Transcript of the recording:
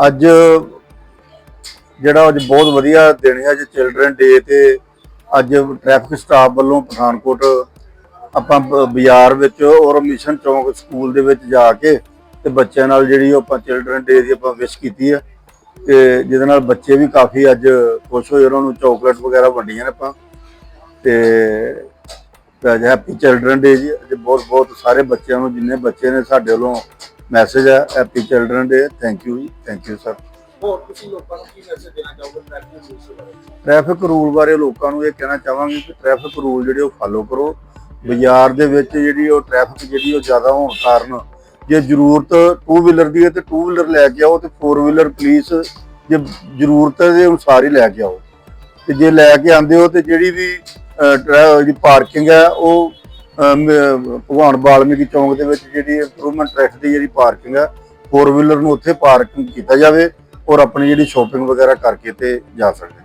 ਅੱਜ ਜਿਹੜਾ ਅੱਜ ਬਹੁਤ ਵਧੀਆ ਦਿਨ ਹੈ, ਅੱਜ ਚਿਲਡਰਨ ਡੇ ਤੇ ਅੱਜ ਟ੍ਰੈਫਿਕ ਸਟਾਫ ਵੱਲੋਂ ਪਠਾਨਕੋਟ ਆਪਾਂ ਬ- ਬਾਜ਼ਾਰ ਵਿੱਚ ਔਰ ਮਿਸ਼ਨ ਚੌਂਕ ਸਕੂਲ ਦੇ ਵਿੱਚ ਜਾ ਕੇ ਤੇ ਬੱਚਿਆਂ ਨਾਲ ਜਿਹੜੀ ਉਹ ਆਪਾਂ ਚਿਲਡਰਨ ਡੇ ਦੀ ਆਪਾਂ ਵਿਸ਼ ਕੀਤੀ ਹੈ ਤੇ ਜਿਹਦੇ ਨਾਲ ਬੱਚੇ ਵੀ ਕਾਫੀ ਅੱਜ ਖੁਸ਼ ਹੋਏ ਉਹਨਾਂ ਨੂੰ ਚਾਕਲੇਟ ਵਗੈਰਾ ਵੰਡੀਆਂ ਨੇ ਆਪਾਂ ਤੇ ਤੇ ਅੱਜ ਹੈਪੀ ਚਿਲਡਰਨ ਡੇ ਜੀ, ਅੱਜ ਬਹੁਤ ਬਹੁਤ ਸਾਰੇ ਬੱਚਿਆਂ ਨੂੰ, ਜਿੰਨੇ ਬੱਚੇ ਨੇ ਸਾਡੇ ਵੱਲੋਂ ਮੈਸੇਜ ਹੈ happy children day thank you ji thank you sir ਹੋਰ ਤੁਸੀਂ ਲੋਕਾਂ ਨੂੰ ਕੀ ਮੈਸੇਜ ਦੇਣਾ ਚਾਹੋਗੇ ਟ੍ਰੈਫਿਕ ਰੂਲਸ ਬਾਰੇ? ਟ੍ਰੈਫਿਕ ਰੂਲ ਬਾਰੇ ਲੋਕਾਂ ਨੂੰ ਇਹ ਕਹਿਣਾ ਚਾਹਾਂਗੇ ਕਿ ਟ੍ਰੈਫਿਕ ਰੂਲ ਜਿਹੜੇ ਉਹ ਫਾਲੋ ਕਰੋ। ਬਾਜ਼ਾਰ ਦੇ ਵਿੱਚ ਜਿਹੜੀ ਉਹ ਟ੍ਰੈਫਿਕ ਜਿਹੜੀ ਉਹ ਜ਼ਿਆਦਾ ਹੋਣ ਕਾਰਨ ਜੇ ਜ਼ਰੂਰਤ ਟੂ ਵੀਲਰ ਦੀ ਹੈ ਤੇ ਟੂ ਵੀਲਰ ਲੈ ਕੇ ਆਓ ਤੇ ਫੋਰ ਵੀਲਰ ਪਲੀਜ਼ ਜੇ ਜ਼ਰੂਰਤ ਦੇ ਅਨੁਸਾਰ ਹੀ ਲੈ ਕੇ ਆਓ। ਤੇ ਜੇ ਲੈ ਕੇ ਆਂਦੇ ਹੋ ਤੇ ਜਿਹੜੀ ਵੀ ਜਿਹੜੀ ਪਾਰਕਿੰਗ ਹੈ ਉਹ ਭਗਵਾਨ ਬਾਲਮੀਕੀ ਚੌਂਕ ਦੇ ਵਿੱਚ ਜਿਹੜੀ ਇੰਪਰੂਵਮੈਂਟ ਟ੍ਰੈਫਿਕ ਦੀ ਜਿਹੜੀ ਪਾਰਕਿੰਗ ਹੈ ਫੋਰ ਵੀਲਰ ਨੂੰ ਉੱਥੇ ਪਾਰਕਿੰਗ ਕੀਤਾ ਜਾਵੇ ਔਰ ਆਪਣੀ ਜਿਹੜੀ ਸ਼ੋਪਿੰਗ ਵਗੈਰਾ ਕਰਕੇ ਤੇ ਜਾ ਸਕਦੇ